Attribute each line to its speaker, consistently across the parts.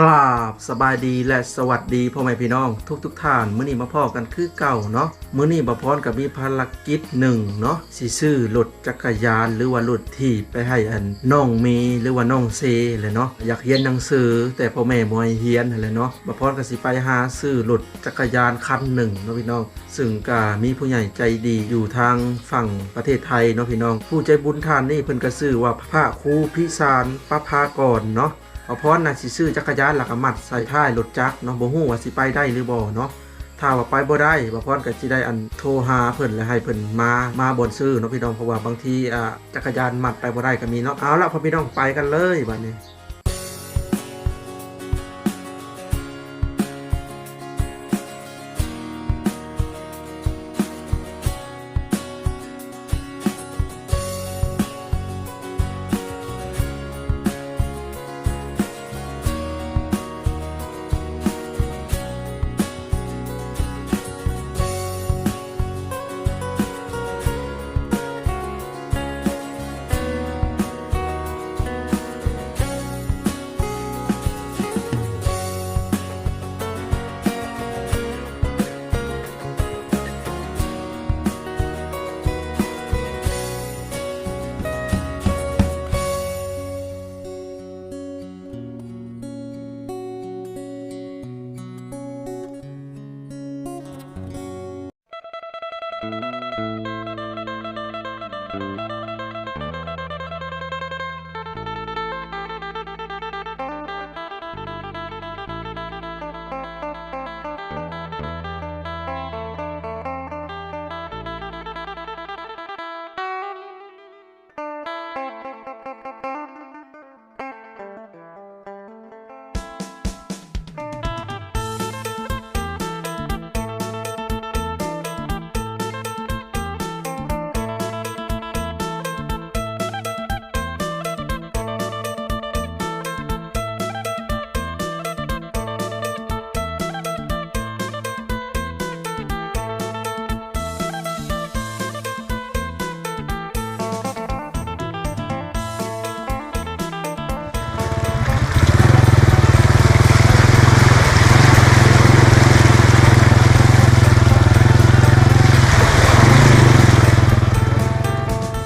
Speaker 1: กราบสบายดีและสวัสดีพ่อแม่พี่น้อง ทุกทุกท่านมื้อนี้มาพ่อกันคือเก่าเนาะมื้อนี้บ่พรกับมีภารกิจหนึ่งเนาะสิซื้อรถจักรยานหรือว่ารถที่ไปให้อันน้องมย์หรือว่าน้องเซเลยเนาะอยากเรียนหนังสือ แต่พ่อแม่บ่ให้เรียนนั่นแหละเนาะบ่พรก็สิไปหาซื้อรถจักรยานคันหนึ่งเนาะพี่น้อง ซึ่งก็มีผู้ใหญ่ใจดีอยู่ทางฝั่งประเทศไทยเนาะพี่น้อง ผู้ใจบุญทานนี่เพิ่นก็ซื้อว่าพระครูพิสารประภากรเนาะ เอาพรนะสิซื้อจักรยานหลักมัดใส่ท้ายรถจักรเนาะบ่ฮู้ว่าสิไปได้หรือบ่เนาะถ้าว่าไปบ่ได้บ่พรก็สิได้อันโทรหาเพิ่นแล้วให้เพิ่นมามาบ่นซื้อเนาะพี่น้องเพราะว่าบางทีอ่าจักรยานมัดไปบ่ได้ก็มีเนาะเอาละพ่อพี่น้องไปกันเลยบัดนี้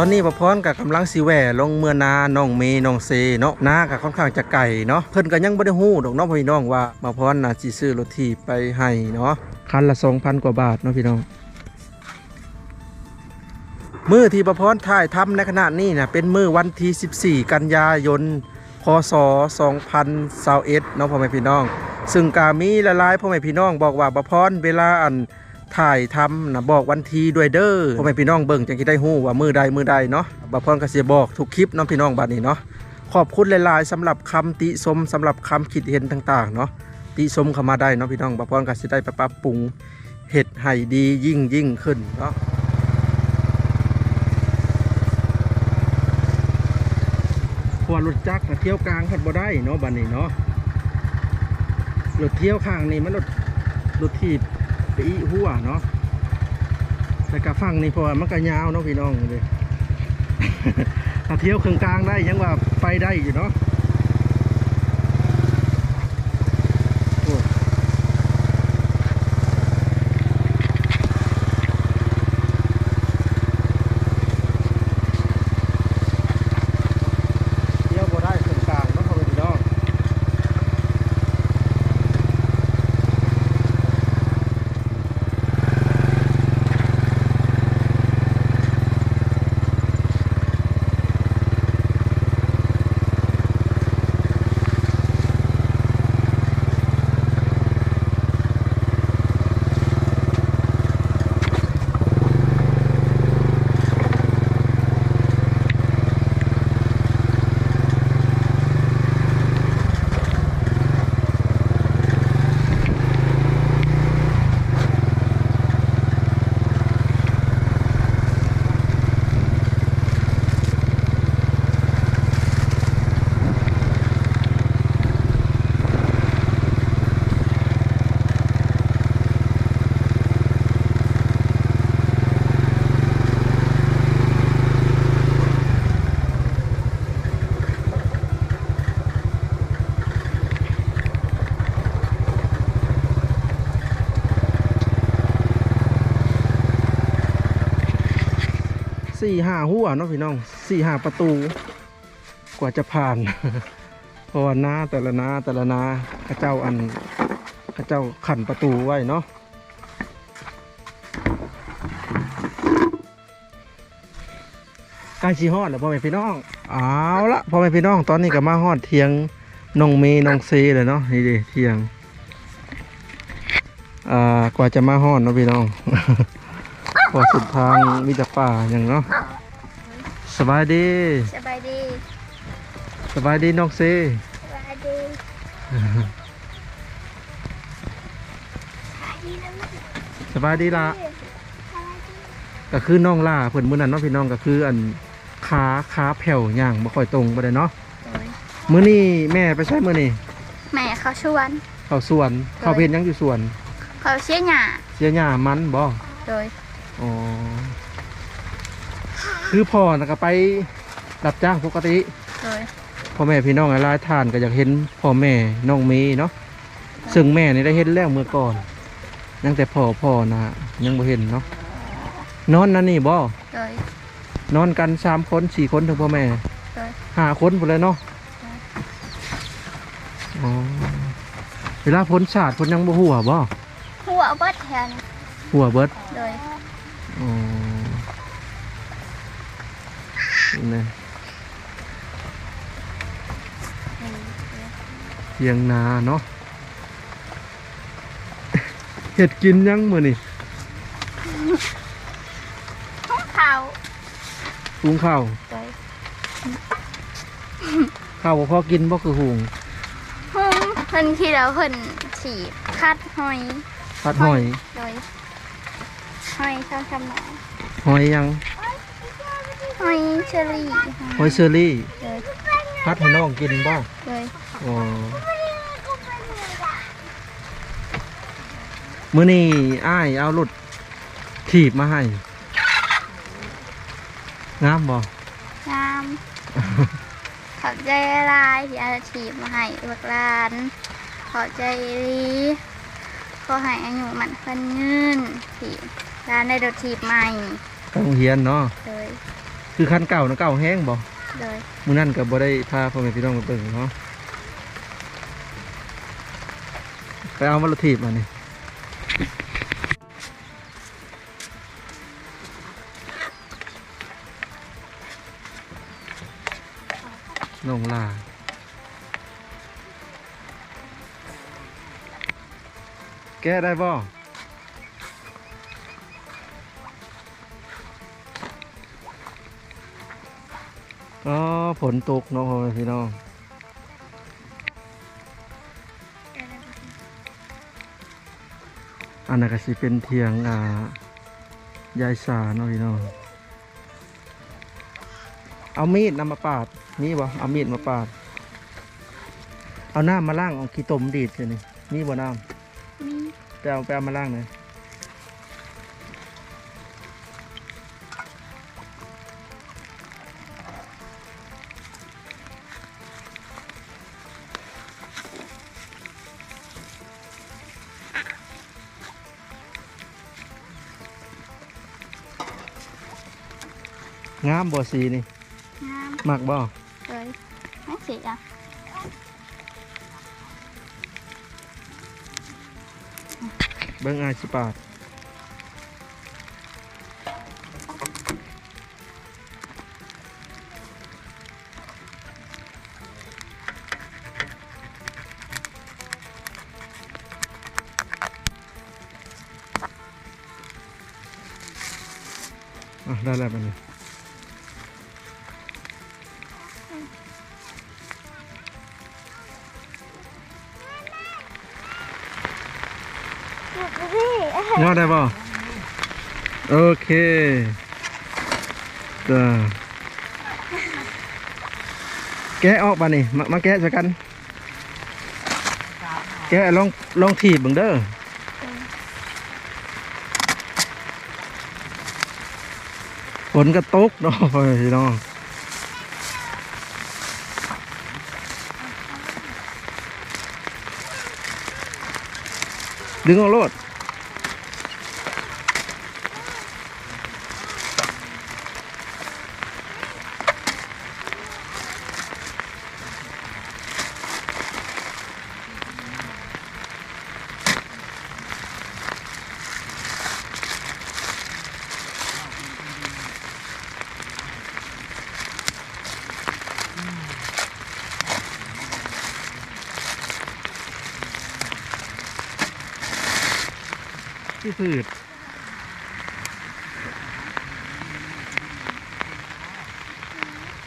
Speaker 1: อนนี้ประพรกับกำลังสิแหวลงเมื่อนาน้องเมน้องเซเนาะนากับค่อนข้างจะไก่เนาะเพิ่นก็ยังบ่ได้ฮู้ดอกน้องพี่น้องว่ามาพรน่ะสิซื้อรถที่ไปให้เนาะคันละ2,000กว่าบาทเนาะพี่น้องมือที่ประพรถ่ายทำในขณะนี้นะเป็นมือวันที่ 14 กันยายน พศ 2021เนาะพ่อแม่พี่น้อง ซึ่งกามีหลายพ่อแม่พี่น้องบอกว่าประพรเวลาอัน ถ่ายทำนะบอกวันทีด้วยเด้อพ่อแม่พี่น้องเบิ่งจังสิได้ฮู้ว่ามือใดมือใดเนาะบพรก็สิบอกทุกคลิปเนาะพี่น้องบัดนี้เนาะขอบคุณหลายๆสำหรับคำติชมสำหรับคำคิดเห็นต่างๆเนาะติชมเข้ามาได้เนาะพี่น้องบพรก็สิได้ไปปรับปรุงเฮ็ดให้ดียิ่งยิ่งขึ้นเนาะเพราะว่ารถจักรเที่ยวกลางพัดบ่ได้เนาะบัดนี้เนาะรถเที่ยวข้างนี่มันรถรถทีบ ไปอีหัวเนาะแต่กะฟังนี่พอมันก็ยาวเนาะพี่น้องเลยถ้าเที่ยวเครื่องกลางได้ยังว่าไปได้อยู่เนาะโอ้เที่ยวบ่ได้เครื่องกลางเนาะพ่อแม่พี่น้อง พ สี่ห้าหัวเนาะพี่น้องสี่ห้าประตู กว่าจะผ่านเพราะว่าหน้าแต่ละนาแต่ละนาข้าเจ้าอันข้าเจ้าขันประตูไว้เนาะใกล้ชีฮอดแล้วพ่อแม่พี่น้องเอาละพ่อแม่พี่น้องตอนนี้ก็มาฮอดเทียงน้องเมย์น้องเซเลยเนาะนี่ดิเทียงอ่ากว่าจะมาฮอดเนาะพี่น้อง พอสุดทางมีแต่ป่าอย่างเนาะสบายดี
Speaker 2: สบายดี
Speaker 1: สบายดีน้องเซ
Speaker 2: สบายดีสบายดีนะลูก
Speaker 1: สบายดีละ
Speaker 2: สบายดี
Speaker 1: ก็คือน้องล่าเพิ่นมื้อนั้นเนาะพี่น้องก็คืออันขาขาแผ่วย่างบ่ค่อยตรงบ่ได้เนาะ
Speaker 2: โดย
Speaker 1: มื้อนี้แม่ไปใช้มื้อนี้
Speaker 2: แม่เขาชวน
Speaker 1: เข้าสวนเข้าเพนยังอยู่สวน
Speaker 2: เขาเชี่ยหยา
Speaker 1: เสียหญ้ามันบ่
Speaker 2: โดย
Speaker 1: อ๋อคือพ่อน่ะก็ไปรับจ้างปกติ
Speaker 2: โดย
Speaker 1: พ่อแม่พี่น้องหลายๆท่านก็อยากเห็นพ่อแม่น้องเมย์เนาะซึ่งแม่นี่ได้เห็นแล้วเมื่อก่อนยังแต่พ่อพ่อนะยังบ่เห็นเนาะนอนนั่นนี่บ่
Speaker 2: โดย
Speaker 1: นอนกันสามคนสี่คนถึงพ่อแม่
Speaker 2: โดย
Speaker 1: ห้าคนหมดเลยเนาะอ๋อเวลาพ้นศาสตร์พ้นยังบ่หัวบ่
Speaker 2: หัวเบิดแทน
Speaker 1: หัวเบิด
Speaker 2: โดย
Speaker 1: อ๋อนี่เทียงนาเนาะเห็ดกินยังมื้อนี่
Speaker 2: ห้องเขา
Speaker 1: หุงข้าว
Speaker 2: โดย
Speaker 1: ข้าวบ่พอกินบ่คือหุง
Speaker 2: ห้องเพิ่นที่เราเพิ่นฉีดคัดหอย
Speaker 1: ผัดหอย
Speaker 2: โดย หอยชาวชำหนอง
Speaker 1: หอยยัง
Speaker 2: หอยเชอรี่
Speaker 1: หอยเชอรี่
Speaker 2: โดย
Speaker 1: ผัดให้น้องกินบ่
Speaker 2: โดย
Speaker 1: อ๋อมื้อนี้อ้ายเอารถถีบมาให้งามบ่
Speaker 2: งามขอบใจหลายที่อาชีพมาให้ลูกหลานขอบใจดีขอให้อายุมันพันยืนที่ ร้านได้รถถีบใหม่
Speaker 1: กโรงเฮียนเนาะ
Speaker 2: โดย
Speaker 1: คือคันเก่านะเก่าแห้งบ่
Speaker 2: โดย
Speaker 1: มื้อนั้นก็บ่ได้พาพ่อแม่พี่น้องมาเบิ่งเนาะไปเอามารถถีบมานี่น้องลาแก้ได้บ่ อ๋อฝนตกเนาะพ่อแม่พี่น้องอันนั้นก็สิเป็นเทียงอ่ายายสาเนาะพี่น้องเอามีดนำมาปาดมีบ่เอามีดมาปาด เอาน้ำมาล้างเอาขี้ตมดีดเสียนี่มีบ่น้
Speaker 2: มีำ
Speaker 1: ไปเอาไปเอามาล้างหน่อย งามบ่สีนี่
Speaker 2: งาม
Speaker 1: มักบ่
Speaker 2: โดยไม่เสีย
Speaker 1: เบิ่งอายสิปาดอะได้แล้วมันนี้ ยอดได้ป่ะโอเคจ้าแกะออกมานี่มามาแกะสักกัน แกะลองลองถีบเบิ่งเด้อฝนก็ตกเนาะพี่น้องดึงเอาโลด ที่พืช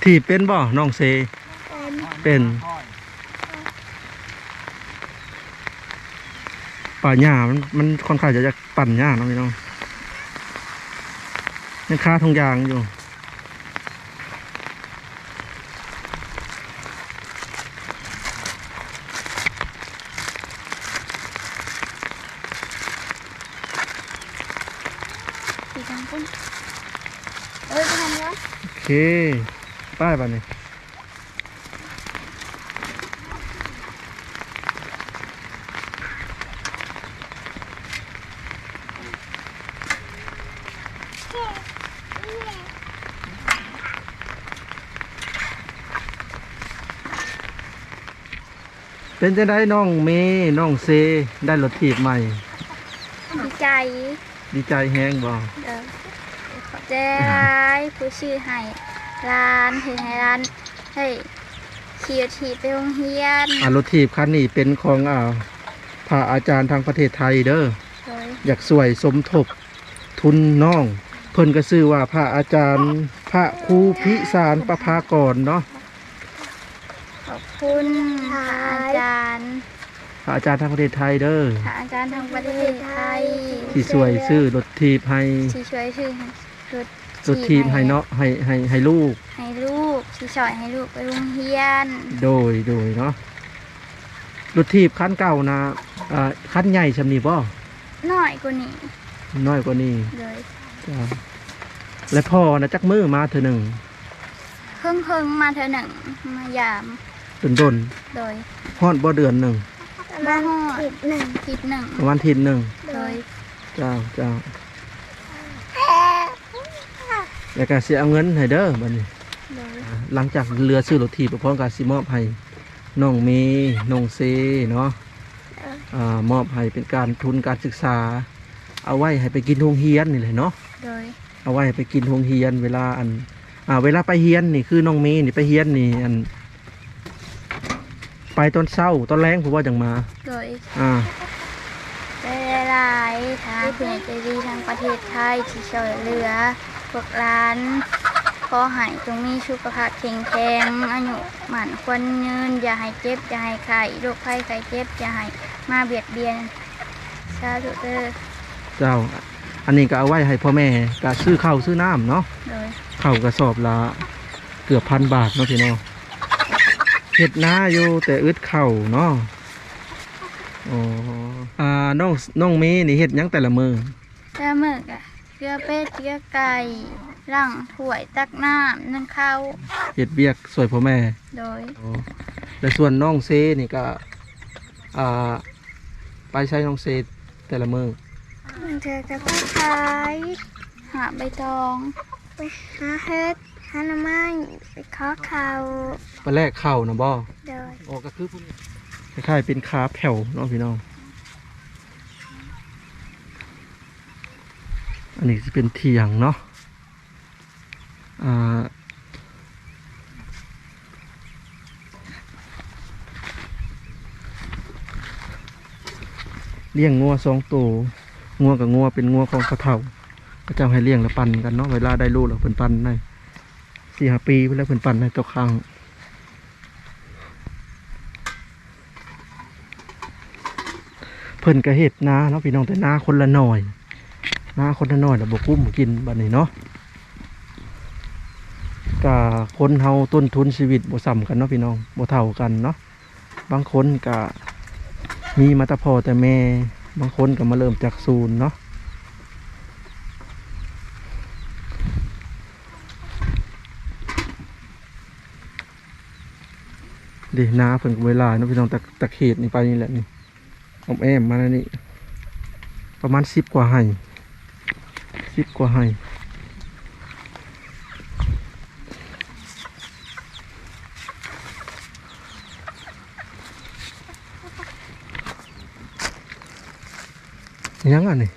Speaker 1: ที่เป็นบ่น้องเซ
Speaker 2: เป็น
Speaker 1: เป็นป่าหญ้ามันมันค่อนข้างจะจะปั่นหญ้าเนาะพี่น้องยังค่าทงยางอยู่
Speaker 2: สีทางปุ้นเอ้ยไปทำย้อน
Speaker 1: โอเค ป้ายป่ะเนี่ยเป็นจะได้น้องเมย์น้องเซได้รถถีบใหม่
Speaker 2: ดีใจ
Speaker 1: ดีใจแฮงบ่
Speaker 2: เด้อขอบ ใจร้ายผู้ชื่อให้ร้านเห็นให้ร้านเฮ้ยขี่ทีไปโรงเรียน
Speaker 1: อ่ารถถีบคันนี้เป็นของอ่าพระอาจารย์ทางประเทศไทยเด้อ
Speaker 2: โดย
Speaker 1: อยากสวยสมทบทุนน้อง เพิ่นก็ชื่อว่าพระอาจารย์พระครูพิสารประภากรเนาะ
Speaker 2: ขอบคุณพระอาจารย์
Speaker 1: พระอาจารย์ทางประเทศไทยเด้อ
Speaker 2: พระอาจารย์ทางประเทศไทย
Speaker 1: ที่สวยซื้อรถถีบให้
Speaker 2: ที่ช่วยชื่อ รถ
Speaker 1: รถถีบให้เนาะให้ให้ให้ลูก
Speaker 2: ให้ลูกที่ช่วยให้ลูกไปโรงเรียน
Speaker 1: โดยโดยเนาะรถถีบคันเก่านะอ่าคันใหญ่ชำนี้บ่
Speaker 2: น้อยกว่านี้
Speaker 1: น้อยกว่านี้
Speaker 2: เลย
Speaker 1: จ้ะและพ่อนะจักมือมาเธอหนึ่ง
Speaker 2: เพิ่งเพิ่งมาเธอหนึ่งมายาม
Speaker 1: ดนดน
Speaker 2: โดย
Speaker 1: ๆฮอดบ่เดือนหนึ่ง
Speaker 2: บ้านทิศหนึ่งทิศหนึ่ง
Speaker 1: ประมาณทิศหนึ่ง
Speaker 2: โดย
Speaker 1: เจ้าเจ้า แล้วก็สิเอาเงินให้เด้อบัดนี้
Speaker 2: โดย
Speaker 1: หลังจากเรือซื้อรถถีบไปพร้อมกับสิมอบให้น้องเมย์น้องเซเนาะอ่ามอบให้เป็นการทุนการศึกษา เอาไว้ให้ไปกินโรงเรียนนี่แหละเนาะ
Speaker 2: โดย
Speaker 1: เอาไว้ให้ไปกินโรงเรียนเวลาอันอ่าเวลาไปเฮียนนี่คือน้องเมย์นี่ไปเฮียนนี่อัน ไปตอนเช้าตอนแรงผมว่าจังมา
Speaker 2: โดย
Speaker 1: อ่า
Speaker 2: ได้หลายทางผู้ใหญ่ใจดีทางประเทศไทยที่ช่วยเหลือ พวกร้านขอให้จงมีสุขภาพแข็งแรงอายุหมันควรยืนอย่าให้เจ็บ อย่าให้ไข้โรคภัยไข้เจ็บ อย่าให้มาเบียดเบียนสาธุเด้อ
Speaker 1: เจ้า อันนี้ก็เอาไว้ให้พ่อแม่ก็ซื้อข้าวซื้อน้ำเนาะ
Speaker 2: โดย
Speaker 1: ข้าวกระสอบละเกือบพันบาทเนาะพี่น้องเห็ดนาอยู่แต่อึดเข่าวเนาะอ๋ออ่าน้องน้องเมย์นี่เห็ดหยังแต่ละมือ
Speaker 2: แต่หมึกอะเก ลือเป็ดเกลือไก่ร่างถ้วยตักน้ำนึ่งข้าว
Speaker 1: เห็ดเบียกสวยพ่อแม่
Speaker 2: โดย
Speaker 1: อ๋อและส่วนน้องเซนี่ก็อ่าไปใช้น้องเซแต่ละมือ
Speaker 2: เธอจะไปขายหาใบตองไปหาเฮ็ดหาหน่อไม้ไปขอข้าว
Speaker 1: ไปแลกข้าวนะบ่
Speaker 2: โดย
Speaker 1: โอ้ก็คือพวกนี้คล้ายๆเป็นคาแผ่วเนาะพี่น้อง อันนี้จะเป็นเถียงเนาะอ่าเลี้ยงงัวสองตัวงัวกับงัวเป็นงัวของเขาเท่าพระเจ้าให้เลี้ยงแล้วปั่นกันเนาะเวลาได้ลูกแล้วเพิ่นปั่นในสี่ห้าปีไปแล้วเพิ่นปั่นในตัวครั้งเพิ่นก็เฮ็ดนาเนาะพี่น้องแต่นาคนละหน่อย นาคนน่อยแล้วบกุ้มกินบัดนี้เนาะก็คนเฮาต้นทุนชีวิตบ่ซ้ำกันเนาะพี่น้องบ่เท่ากันเนาะบางคนก็มีมาต่พ่อแต่แม่บางคนก็มาเริ่มจากศูนย์เนาะดินาเพิ่นเวลาเนาะพี่น้องตะตะเขตนี่ไปนี่แหละนี่อมแอมมาแล้วนี่ประมาณสิบกว่าไห่ สิบกว่าไห่ยังอันนี้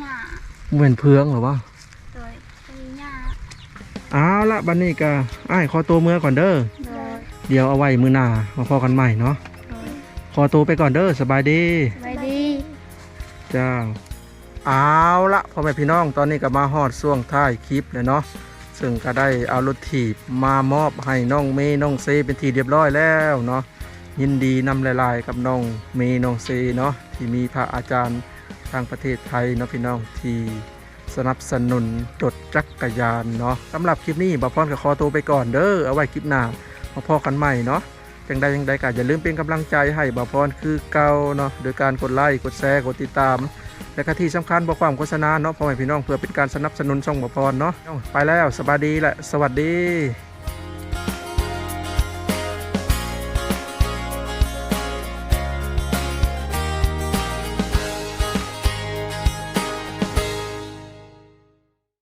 Speaker 2: หญ้า
Speaker 1: เหมือนเพืองเหรอวะ
Speaker 2: โดยมีหญ้า
Speaker 1: เอาละบันนี้ก็อ้ายขอตัวเมื่อก่อนเด้อ
Speaker 2: โดย
Speaker 1: เดี๋ยวเอาไว้มือหน้ามาพอกันใหม่เนาะ
Speaker 2: โดย
Speaker 1: ขอตัวไปก่อนเด้อสบายดี
Speaker 2: ไว้ดี
Speaker 1: เจ้า เอาละพ่อแม่พี่น้องตอนนี้ก็มาฮอดช่วงท้ายคลิปแล้วเนาะซึ่งก็ได้เอารถถีบมามอบให้น้องเมย์น้องเซเป็นทีเรียบร้อยแล้วเนาะยินดีนำลายๆกับน้องเมย์น้องเซเนาะที่มีพระอาจารย์ทางประเทศไทยเนาะพี่น้องที่สนับสนุนรถจักรยานเนาะสำหรับคลิปนี้บอพรกับคอตัวไปก่อนเด้อเอาไว้คลิปหน้ามาพอกันใหม่เนาะจังใดจังใดก็อย่าลืมเป็นกำลังใจให้บอพรคือเก่าเนาะโดยการกดไลค์กดแชร์กดติดตาม และก็ที่สำคัญบอกความโฆษณาเนาะพ่อแม่พี่น้องเพื่อเป็นการสนับสนุนช่องบอพรเนาะไปแล้วสบายดีและสวัสดี